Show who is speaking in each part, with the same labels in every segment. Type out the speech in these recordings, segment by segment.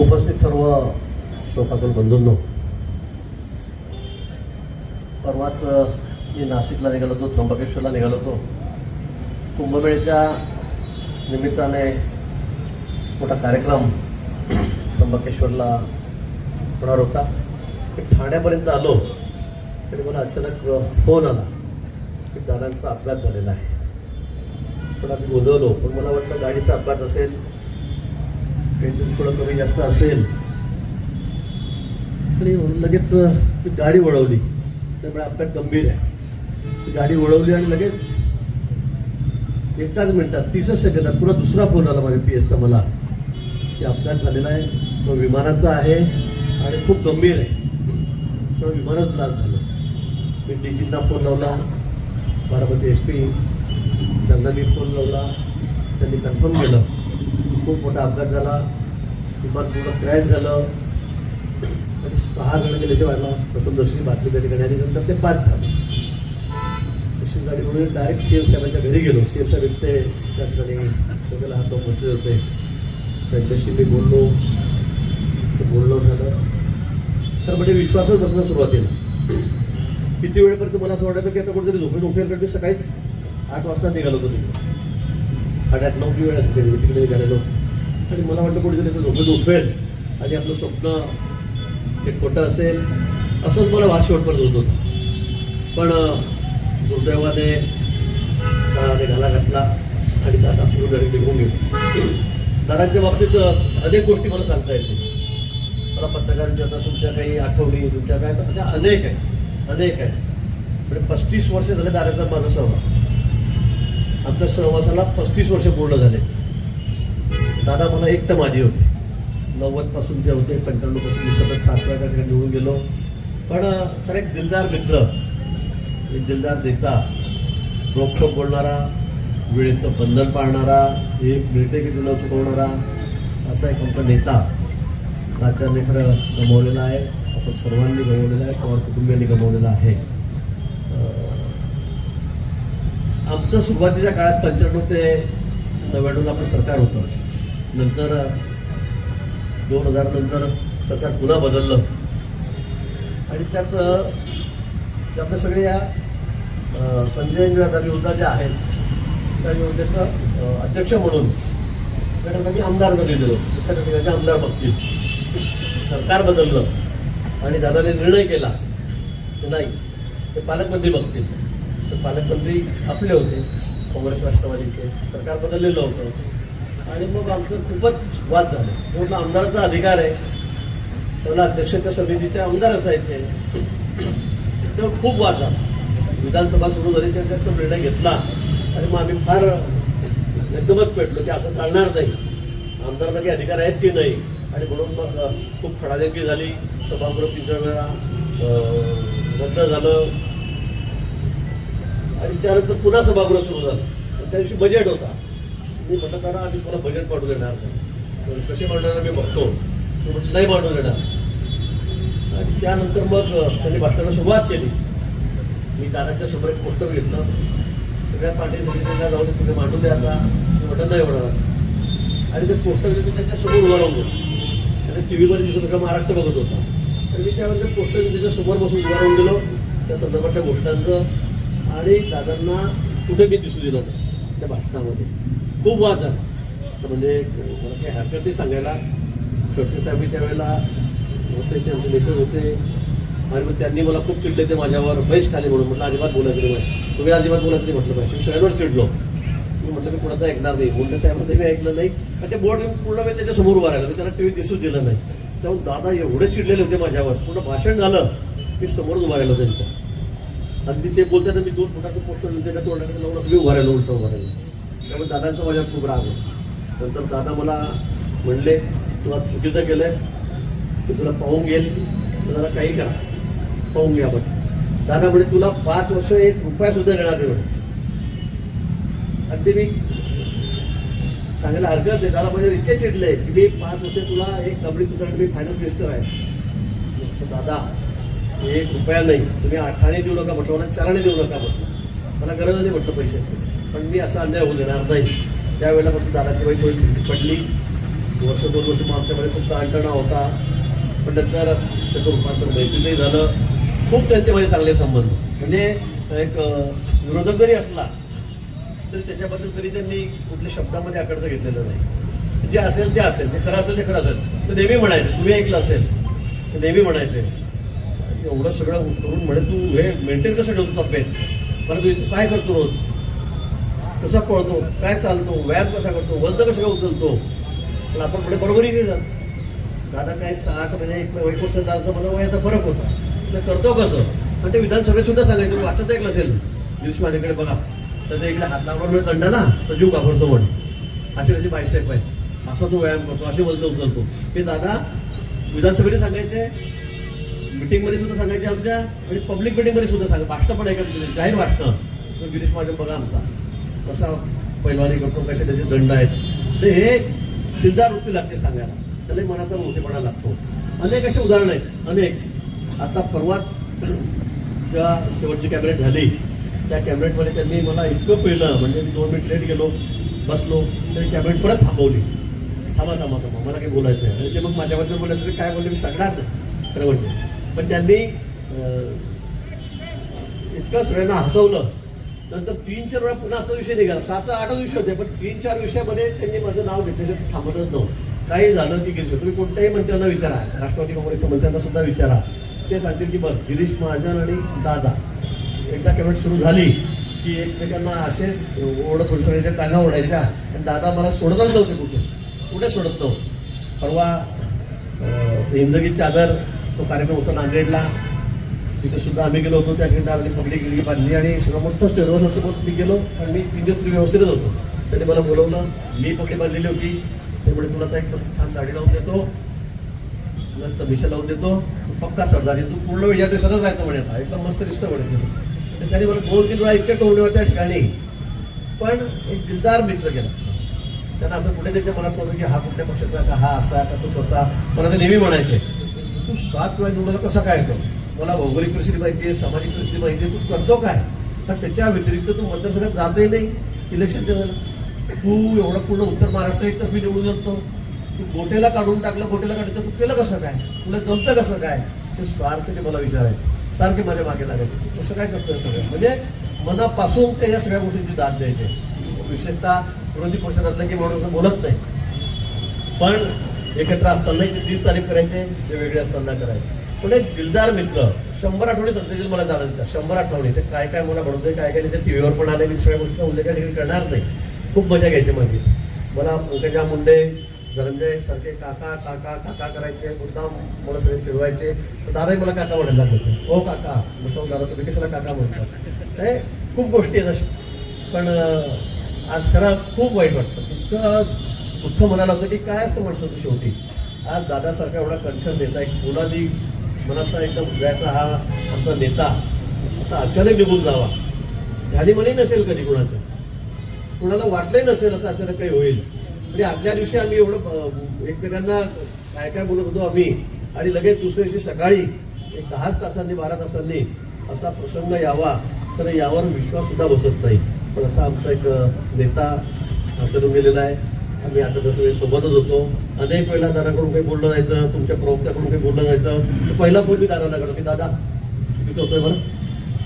Speaker 1: उपस्थित सर्व शोकाकुल बंधूंनो. परवाच मी नाशिकला निघालो होतो त्र्यंबकेश्वरला निघालो होतो. कुंभमेळ्याच्या निमित्ताने मोठा कार्यक्रम त्र्यंबकेश्वरला होणार होता. मी ठाण्यापर्यंत आलो तरी मला अचानक फोन आला की दादांचा अपघात झालेला आहे. पण आम्ही गोंधळलो पण मला वाटलं गाडीचा अपघात असेल काहीतरी थोडं कमी जास्त असेल आणि लगेच गाडी वळवली. त्यामुळे आपल्या गंभीर आहे. गाडी वळवली आणि लगेच एकाच मिनिटात तीसच सेकंदात पुन्हा दुसरा फोन आला माझ्या पी एसचा मला. की अपघात झालेला आहे तो विमानाचा आहे आणि खूप गंभीर आहे. सगळं विमानच ब्लास्ट झालं. मी डीजींना फोन लावला बारामती एस पी त्यांना मी फोन लावला त्यांनी कन्फर्म केलं. खूप मोठा अपघात झाला. विमान पूर्ण क्रॅश झालं. आणि सहा जण गेल्याच्या व्हायला प्रथम दर्शनी बातमी त्या ठिकाणी आली नंतर ते पाच झाले. तशी गाडी म्हणून डायरेक्ट सी एम साहेबांच्या घरी गेलो. सी एम साहेब ते त्या ठिकाणी सगळ्याला हात लावून बसले होते. त्यांच्याशी मी बोललो. असं बोलणं झालं. तर म्हणजे विश्वासच बसणं सुरुवातीला. किती वेळपर्यंत मला असं वाटायचं की आता कुठेतरी झोपेत उठेल? कारण मी सकाळीच आठ वाजता निघालो होतो तिकडे. साडेआठ नऊ वेळ असते. तिकडे निघालेलो. आणि मला वाटलं कुठेतरी तर झोपेत उठवेल आणि आपलं स्वप्न हे खोटं असेल असंच मला वास शेवटपर्यंत होत होतं. पण दुर्दैवाने काळाने घाला घातला आणि दादा पूर्ण निघून गेले. दादांच्या बाबतीत अनेक गोष्टी मला सांगता येतील. मला पत्रकारांच्या आता तुमच्या काही आठवणी तुमच्या काय अशा अनेक आहेत अनेक आहेत. म्हणजे पस्तीस वर्ष झाले दादाचा माझा सहवास. आमच्या सहवासाला पस्तीस वर्ष पूर्ण झाले. दादा मला एकटं माझी होते. नव्वदपासून ते होते पंच्याण्णवपासून मी सतत सात वेळा त्या ठिकाणी निवडून गेलो. पण तर एक दिलदार मित्र एक दिलदार देता रोखोक बोलणारा वेळेचं बंधन पाळणारा एक मिळते की तुला चुकवणारा असा एक आमचा नेता राज्याने खरं गमावलेला आहे. आपण सर्वांनी गमावलेला आहे पवार कुटुंबियांनी गमावलेला आहे. आमच्या आमचं सुरुवातीच्या काळात पंच्याण्णव ते नव्याण्णवला आपलं सरकार होतं. नंतर दोन हजार नंतर सरकार पुन्हा बदललं. आणि त्यात अं, सगळे आपल्या सगळ्या संजय इंद्राधारी योजना ज्या आहेत त्या योजनेचं अध्यक्ष म्हणून त्या ठिकाणी आमदार दिलेलो त्या ठिकाणी आमदार बघतील. सरकार बदललं आणि दादाने निर्णय केला की नाही ते पालकमंत्री बघतील. तर पालकमंत्री आपले होते. काँग्रेस राष्ट्रवादीचे. सरकार बदललेलं होतं. आणि मग आमचं खूपच वाद झाले. पूर्ण आमदाराचा अधिकार आहे. त्याला अध्यक्ष त्या समितीचे आमदार असायचे. तेव्हा खूप वाद झाला. विधानसभा सुरू झाली तर त्यात तो निर्णय घेतला. आणि मग आम्ही फार एकदमच पेटलो की असं चालणार नाही. आमदाराला काही अधिकार आहेत की नाही? आणि म्हणून मग खूप खडाजंगी झाली. सभागृह तीन वेळा रद्द झालं. आणि त्यानंतर पुन्हा सभागृह सुरू झालं. आणि त्या दिवशी बजेट होता. मी म्हटलं त्यांना आधी मला बजेट पाठवून देणार नाही. कसे मांडणार मी बघतो. तो म्हटलं नाही मांडू देणार. आणि त्यानंतर मग त्यांनी भाषणाला सुरुवात केली. मी दादाच्या समोर एक पोस्टर घेतलं. सगळ्या पार्टी समितीला जाऊन तुम्ही मांडू द्या आता. मी म्हटलं नाही होणार असं. आणि ते पोस्टर मी त्यांच्यासमोर उभा राहून आणि टी व्हीवर दिसत होता महाराष्ट्र बघत होता. आणि मी त्यावेळेस ते पोस्टर त्याच्यासमोर बसून उभा राहून गेलो. त्या संदर्भातल्या गोष्टांचं. आणि दादांना कुठे मी दिसू दिलं नाही त्या भाषणामध्ये. खूप वाद झाला. तर म्हणजे मला काही हरकत नाही सांगायला. खडसे साहेब मी त्यावेळेला होते ते आमचे नेते होते. आणि मग त्यांनी मला खूप चिडले ते माझ्यावर बैस खाली म्हणून. म्हटलं अजिबात बोलायचं नाही तुम्ही अजिबात बोलायचं नाही म्हटलं पाहिजे मी सगळ्यांवर चिडलो. मी म्हटलं मी कुणाचं ऐकणार नाही. मुंडे साहेबांचं मी ऐकलं नाही. आणि ते बोर्ड पूर्ण मी त्याच्यासमोर उभा राहिलं. मी त्याला टी व्ही दिसूच दिलं नाही. त्यामुळे दादा एवढे चिडलेले होते माझ्यावर. पूर्ण भाषण झालं. मी समोरच उभा राहिलो त्यांच्या. अगदी ते बोलताना मी दोन फुटाचं पोस्टर त्याच्या तोंडाकडे लावून असं मी उभा राहिलो उलटा उभा राहिलो. त्यामुळे दादांचा माझ्या खूप राग होता. नंतर दादा मला म्हणले तुला चुकीचं केलंय. मी तुला पाहून घेईल. तर जरा काही करा. पाहून घ्या आपण दादा म्हणे तुला पाच वर्ष एक रुपया सुद्धा देणार नाही म्हणे. अगदी मी सांगायला हरकत नाही. दादा माझ्यावर इतके चिडले की मी पाच वर्ष तुला एक दबडी सुद्धा मी फायनान्स मिनिस्टर आहे. दादा एक रुपया नाही. तुम्ही आठाने देऊ नका म्हटलं मला चाराने देऊ नका म्हटलं. मला गरज नाही म्हटलं पैशाची. पण मी असा अन्याय होऊ देणार नाही. त्यावेळेलापासून दादाची बाई थोडी पडली. वर्ष दोन वर्ष मग आमच्याकडे खूप ताणतणा होता. पण नंतर त्याचं रूपांतर मैत्रीतही झालं. खूप त्यांच्यामध्ये चांगले संबंध. म्हणजे एक विरोधक जरी असला तरी त्याच्याबद्दल तरी त्यांनी कुठल्या शब्दामध्ये आकडतं घेतलेलं नाही. जे असेल ते असेल. ते खरं असेल ते खरं असेल. तर नेहमी म्हणायचे तुम्ही ऐकलं असेल. तर नेहमी म्हणायचे. एवढं सगळं करून म्हणे तू हे मेंटेन कसं ठेवतो तब्येत? मला तू काय करतो रोज? कसा पळतो काय चालतो व्यायाम कसा करतो वजन कसं काय उचलतो पण आपण पुढे बरोबरीचे जातो दादा काय साठ महिने एक एक वर्ष दादा मला वयाचा फरक होता. तर करतो कसं? पण ते विधानसभेत सुद्धा सांगायचं तुम्ही वाटत ऐकलं असेल. दिवशी माझ्याकडे बघा. त्याच्या इकडे हात लावणार म्हणजे दंड ना तर जीव घाबरतो म्हण. अशी कसे बायसेप आहे असा तो व्यायाम करतो असे वजन उचलतो. हे दादा विधानसभेने सांगायचे मिटिंगमध्ये सुद्धा सांगायचे आमच्या आणि पब्लिक मिटिंगमध्ये सुद्धा सांगा भाषणं पण ऐकत जाहीर वाटतं गिरीश महाजन बघा आमचा. कसा पैलवानी करतो कसे त्याचे दंड आहेत तर हे चिंजार वृत्ती लागते सांगायला. त्याला मनाचा मोठेपणा लागतो. अनेक असे उदाहरणं आहेत. अनेक. आता परवाच जेव्हा शेवटची कॅबिनेट झाली त्या कॅबिनेटमध्ये त्यांनी मला इतकं पिळलं म्हणजे मी दोन मिनिट लेट गेलो बसलो तरी कॅबिनेट परत थांबवली. थांबा थांबा थांबा मला काही बोलायचं आहे. आणि ते मग माझ्याबद्दल बोलले तरी काय बोलले मी सांगणार नाही. खरं म्हणजे. पण त्यांनी इतकं सगळ्यांना हसवलं नंतर तीन चार वेळा पुन्हा असा विषय निघाला. सात आठच विषय होते पण तीन चार विषयामध्ये त्यांनी माझं नाव घेतल्याशिवाय थांबतच नव्हतं. काही झालं की गिरीश तुम्ही कोणत्याही मंत्र्यांना विचारा. राष्ट्रवादी काँग्रेसच्या मंत्र्यांना सुद्धा विचारा. ते सांगतील की बस गिरीश महाजन आणि दादा. एकदा कॅबिनेट सुरू झाली की एकमेकांना असे ओढत थोडी सगळ्याच्या टांगा ओढायच्या. आणि दादा मला सोडतच नव्हते कुठे. कुठे सोडत नव्हतं? परवा अं, हिंदगी चादर तो कार्यक्रम होता नांदेडला. तिथे सुद्धा आम्ही गेलो होतो त्या ठिकाणी पब्लिक गेली बांधली आणि सगळं मोठं स्टेडवर असं मी गेलो आणि मी तीन दिवस व्यवस्थितच होतो. त्याने मला बोलवलं मी पगडी बांधलेली होती. त्यामुळे तुला आता एक मस्त छान गाडी लावून देतो. मस्त मिशा लावून देतो. पक्का सरदारी तू पूर्ण वेळ या ड्रेसरच राहायचं म्हणे आता. एकदम मस्त दिसतं म्हणे तर त्याने मला दोन तीन वेळा इतक्या टोळले त्या ठिकाणी. पण एक दिलदार मित्र केला त्यांना असं कुठे त्याच्या मनात नव्हतं की हा कुठल्या पक्षाचा का हा असा का तो कसा मला ते नेहमी म्हणायचे तू सात वेळा निवडायला कसा काय करतो? मला भौगोलिक परिस्थिती माहिती आहे सामाजिक परिस्थिती माहिती आहे तू करतो काय? पण त्याच्या व्यतिरिक्त तू मतदारसंघात जातही नाही इलेक्शन देवायला. तू एवढं पूर्ण उत्तर महाराष्ट्र एक मी निवडून जातो तू गोटेला काढून टाकलं गोटेला काढलं तू केलं कसं काय? तुला जमतं कसं काय? ते सारखे ते मला विचारायचे. सारखे माझ्या मागे लागायचे. तसं कसं काय करतोय सगळं म्हणजे मनापासून ते या सगळ्या गोष्टींची दाद द्यायचे. विशेषतः विरोधी पक्षात असलं की माणूस बोलत नाही. पण एकत्र असताना ते तीस तारीख करायचे ते वेगळे असताना करायचे. पण एक दिलदार मित्र शंभर आठवणी सध्याचे मला दादांचा शंभर आठवणी. ते काय काय मला बनवतोय काय काय ते टीव्हीवर पण आले मी सगळ्या गोष्टी उल्लेख ठिकाणी करणार नाही. खूप मजा घ्यायची माझी. मला पंकजा मुंडे धनंजय सारखे काका काका काका करायचे मुद्दाम मला सगळे चिडवायचे. तर दादाही मला काका म्हणायला लागले. हो काका. म्हणतो दादा तुम्ही कशाला काका म्हणतात हे खूप गोष्टी आहेत अशा. पण आज खरं खूप वाईट वाटतं. इतकं दुःख म्हणायला होतं की काय असं असतं तू शेवटी. आज दादासारखा एवढा कंठन देत एक मुलादी मनाचा एकदम हृदयाचा हा आमचा नेता असा अचानक निघून जावा. ध्यानी मनी नसेल कधी कुणाचं. कुणाला वाटलंही नसेल असं अचानक काही होईल. म्हणजे आदल्या दिवशी आम्ही एवढं एकमेकांना काय काय बोलत होतो आम्ही आणि लगेच दुसऱ्या दिवशी सकाळी एक दहाच तासांनी बारा तासांनी असा प्रसंग यावा. तर यावर विश्वाससुद्धा बसत नाही. पण असा आमचा एक नेता आपल्याकडून गेलेला आहे. आम्ही आता तसं सोबतच होतो. अनेक वेळेला दादाकडून काही बोललं जायचं तुमच्या प्रवक्त्याकडून काही बोललं जायचं. तर पहिला फोन मी दादाला करतो की दादा चुकीचं होतोय बरं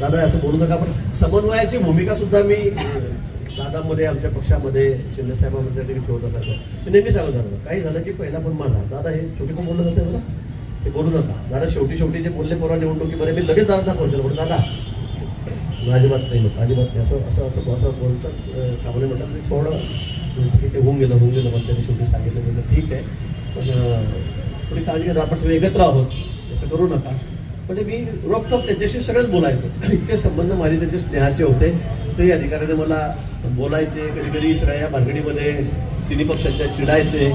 Speaker 1: दादा असं बोलू नका पण समन्वयाची भूमिका सुद्धा मी दादामध्ये आमच्या पक्षामध्ये शिंदे साहेबांमध्ये ठेवत असायचो. मी नेहमी सांगत झालं काही झालं की पहिला पण माझा. दादा हे छोटी पण बोललं जातं मला? ते बोलू नका. दादा शेवटी शेवटी जे बोलले परवा निवडणुकीमध्ये मी लगेच दादा दाखवतो पण दादा अजिबात नाही म्हणतो अजिबात नाही. असं असं असं असं बोलतात कामाने म्हणतात थोडं ठीक आहे होऊन गेलं होऊन गेलं पण त्यांनी शेवटी सांगितलं म्हणजे ठीक आहे. पण थोडी काळजी घ्या आपण सगळे एकत्र आहोत असं करू नका. म्हणजे मी रोखोक त्यांच्याशी सगळंच बोलायचो. इतके संबंध माझे त्यांचे स्नेहाचे होते. ते अधिकाऱ्याने मला बोलायचे कधी कधी सगळ्या या भानगडीमध्ये तिन्ही पक्षांच्या चिडायचे.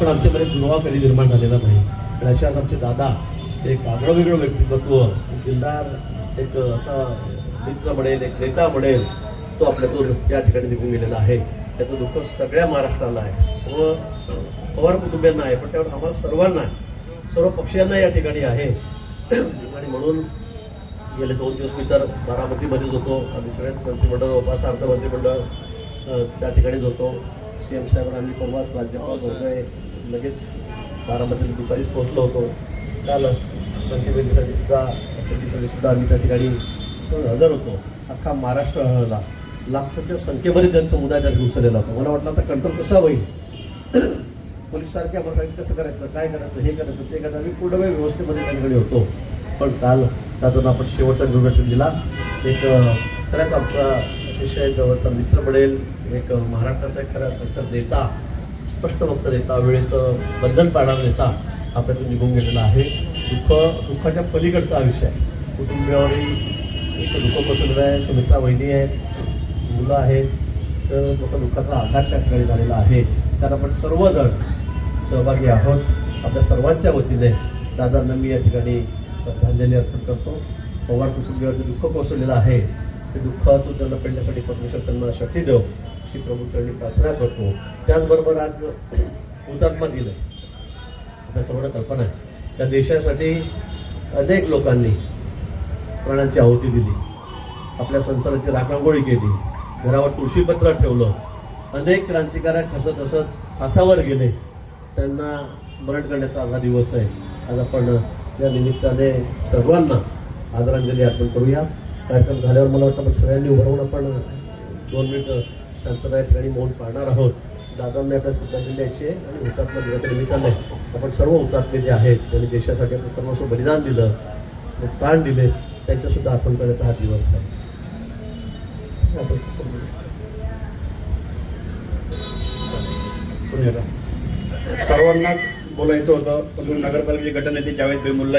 Speaker 1: पण आमच्यामध्ये दुरावा कधी निर्माण झालेला नाही. पण अशाच आमचे दादा एक आगळं वेगळं व्यक्तिमत्व दिलदार एक असा मित्र म्हणेल एक नेता म्हणेल तो आपल्यातून या ठिकाणी निघून गेलेला आहे. त्याचं दुःख सगळ्या महाराष्ट्राला आहे. व पवार कुटुंबियांना आहे पण त्यावर आम्हाला सर्वांना आहे. सर्व पक्षीयांना या ठिकाणी आहे. आणि म्हणून गेले दोन दिवस मी तर बारामतीमध्येच होतो. आम्ही सगळ्यात मंत्रिमंडळ जवळपास अर्ध मंत्रिमंडळ त्या ठिकाणीच होतो. सी एम साहेब आम्ही परवा राज्यपाल महोदय लगेच बारामतीला दुपारीच पोहोचलो होतो. काल मंत्रिमंडळीसाठी सुद्धा सुद्धा आम्ही त्या ठिकाणी हजर होतो. अख्खा महाराष्ट्र हळहळला. लाखोच्या संख्येमध्ये जनसमुदाय त्या घुसलेला होता मला वाटलं आता कंट्रोल कसा होईल? पोलीस सारखे आपण कसं करायचं? काय करायचं? हे करायचं ते करायचं. आम्ही पूर्ण वेळ व्यवस्थेमध्ये त्यांच्याकडे होतो. पण काल त्यातून आपण शेवटचा निर्देशन दिला. एक खऱ्याच आपला आमचा अतिशय जवळचा मित्र बनेल. एक महाराष्ट्राचा एक खरा खरं देता स्पष्ट वक्त देता वेळेचं बंधन पाळणारा देता आपल्यातून निघून गेलेला आहे. दुःख दुःखाच्या पलीकडचा हा विषय. कुटुंबियावरही दुःख पसरलं आहे सुमित्रा वहिनी आहेत मुलं आहेत तर मोठ्या दुःखाचा आघात त्या ठिकाणी झालेला आहे. तर आपण सर्वजण सहभागी आहोत. आपल्या सर्वांच्या वतीने दादांना मी या ठिकाणी श्रद्धांजली अर्पण करतो. पवार कुटुंबियावरती दुःख कोसळलेलं आहे. ते दुःख तू त्यांना पेडण्यासाठी परमेश्वर त्यांना शक्ती देव श्री प्रभूचरणी प्रार्थना करतो. त्याचबरोबर आज हुतात्मा दिलं आपल्या सर्वांना कल्पना आहे. त्या देशासाठी अनेक लोकांनी प्राणांची आहुती दिली. आपल्या संसाराची राखांगोळी केली. घरावर तुळशीपत्र ठेवलं. अनेक क्रांतिकारक हसत हसत फासावर गेले. त्यांना स्मरण करण्याचा आज हा दिवस आहे. आज आपण या निमित्ताने सर्वांना आदरांजली अर्पण करूया. कार्यक्रम झाल्यावर मला वाटतं आपण सगळ्यांनी उभं राहून आपण दोन मिनिटं शांतता ठिकाणी मौन पाळणार आहोत. दादांना आपल्या श्रद्धांजली द्यायची आहे आणि हुतात्मा दिनाच्या निमित्ताने आपण सर्व हुतात्मे जे आहेत त्यांनी देशासाठी आपण सर्वस्व बलिदान दिलं प्राण दिले त्यांच्यासुद्धा आपण करण्याचा हा दिवस आहे.
Speaker 2: सर्वांनाच बोलायचं होतं पण नगरपालिकेचे गटनेते जावेद बेमुल्ला